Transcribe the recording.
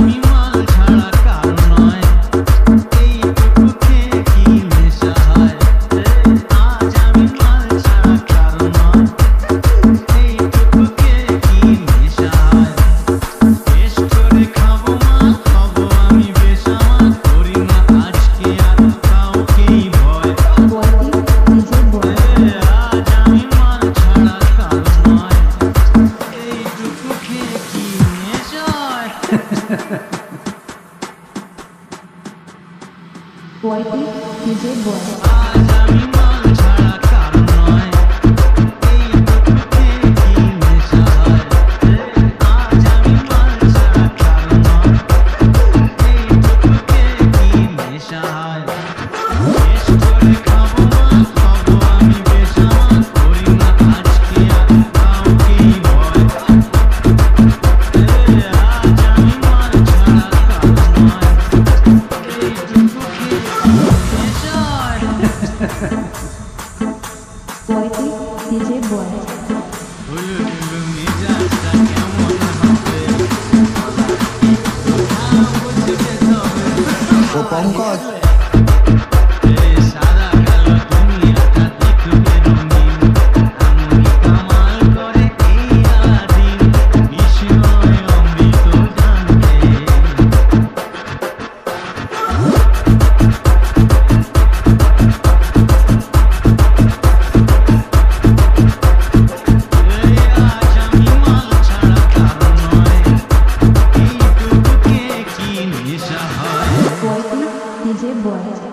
camino. Boy, DJ Boy. হবে বুঝবে তবে ও পঙ্কজ? Rebote.